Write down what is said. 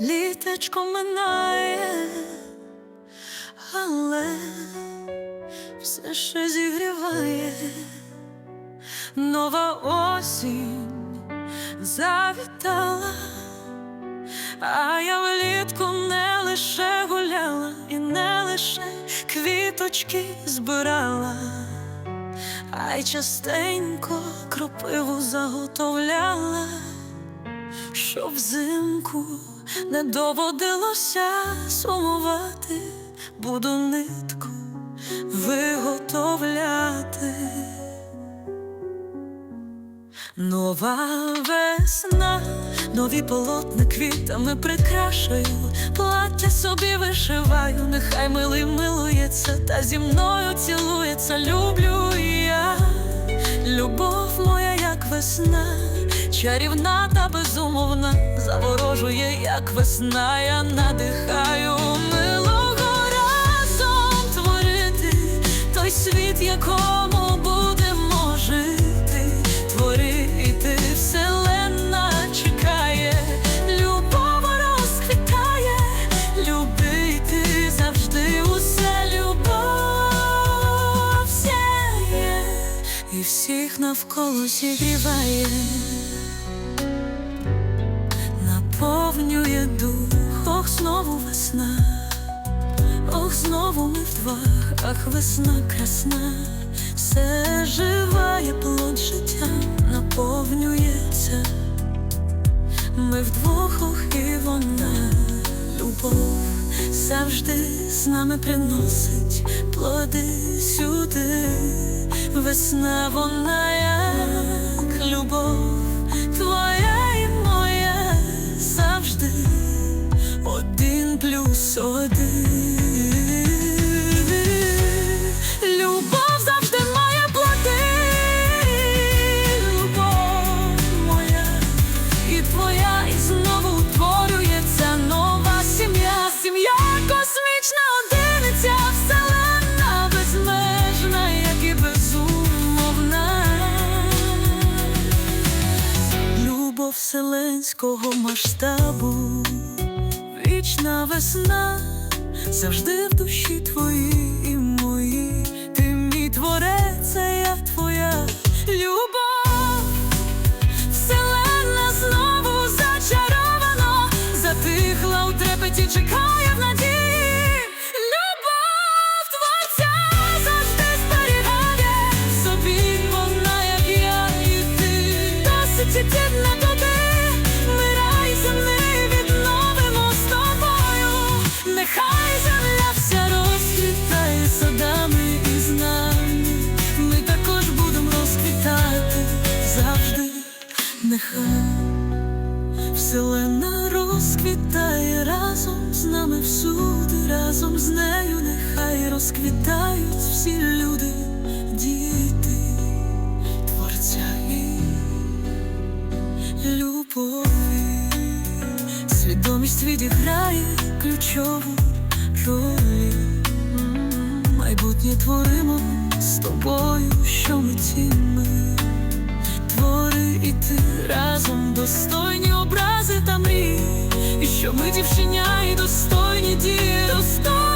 літечко минає, але все ще зігріває. Нова осінь завітала, а я влітку не лише гуляла і не лише квіточки збирала, а й частенько кропиву заготовляла, щоб взимку не доводилося сумувати, буду нитку виготовляти. Нова весна, нові полотна квітами прикрашаю, плаття собі вишиваю, нехай милий милується, та зі мною цілується, люблю я, любов моя, як весна, чарівна та безумовна, заворожує, як весна, я надихаю милого разом творити. Той світ, якому будемо жити, творити вселенна чекає, любов розквітає, любити завжди усе любов сяє і всіх навколо зігріває, знову весна. Ох, знову ми вдвох, ах, весна красна, все живає плод життя наповнюється. Ми вдвох, ох, і вона, любов завжди з нами приносить плоди сюди. Весна вона як Вселенського масштабу, вічна весна, завжди в душі твої і мої. Ти мій творець, а я твоя любов. Вселенна знову зачаровано, затихла у чекає в надії. Любов творця завжди вселена розквітає разом з нами всюди, разом з нею, нехай розквітають всі люди, діти, творця і любові. Свідомість відіграє ключову роль. Майбутнє творимо з тобою, що ми ті що ми дівчиня і достойні дії, достойні